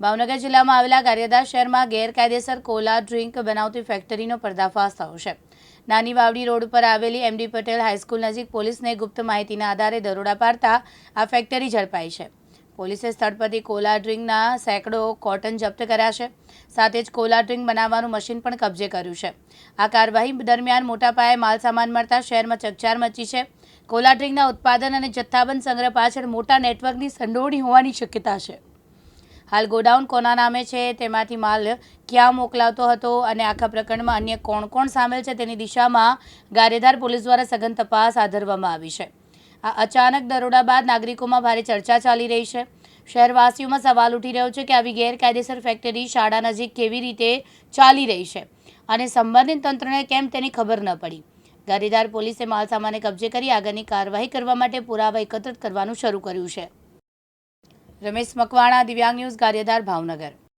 ભાવનગર જિલ્લામાં આવેલા ગારિયાદા શહેરમાં ગેરકાયદેસર કોલા, ડ્રિંક બનાવતી ફેક્ટરીનો પર્દાફાશ થયો છે. નાની વાવડી રોડ પર આવેલી એમડી પટેલ હાઈસ્કૂલ નજીક પોલીસને ગુપ્ત માહિતીના આધારે દરોડા પાડતા આ ફેક્ટરી ઝડપાઈ છે. પોલીસે સ્થળ પરથી કોલા, ડ્રિંકના સેંકડો કોટન જપ્ત કર્યા છે. સાથે જ કોલા, ડ્રિંક બનાવવાનું મશીન પણ કબજે કર્યું છે. આ કાર્યવાહી દરમિયાન મોટા પાયે માલસામાન મળતા શહેરમાં ચકચાર મચી છે. કોલા, ડ્રિંકના ઉત્પાદન અને જથ્થાબંધ સંગ્રહ પાછળ મોટા નેટવર્કની સંડોવણી હોવાની શક્યતા છે. હાલ ગોડાઉન કોના નામે છે તેમાંથી માલ ક્યાં મોકલાવતો હતો અને આખા પ્રકરણમાં અન્ય કોણ કોણ સામેલ છે તેની દિશામાં ગારેધાર પોલીસ દ્વારા સઘન તપાસ હાથ ધરવામાં આવી છે. આ અચાનક દરોડા બાદ નાગરિકોમાં ભારે ચર્ચા ચાલી રહી છે. શહેરવાસીઓમાં સવાલ ઉઠી રહ્યો છે કે આવી ગેરકાયદેસર ફેક્ટરી શાળા નજીક કેવી રીતે ચાલી રહી છે અને સંબંધિત તંત્રને કેમ તેની ખબર ન પડી. ગારીદાર પોલીસે માલસામાને કબજે કરી આગળની કાર્યવાહી કરવા માટે પુરાવા એકત્રિત કરવાનું શરૂ કર્યું છે. રમેશ મકવાણા દિવ્યાંગ ન્યૂઝ કાર્યધાર ભાવનગર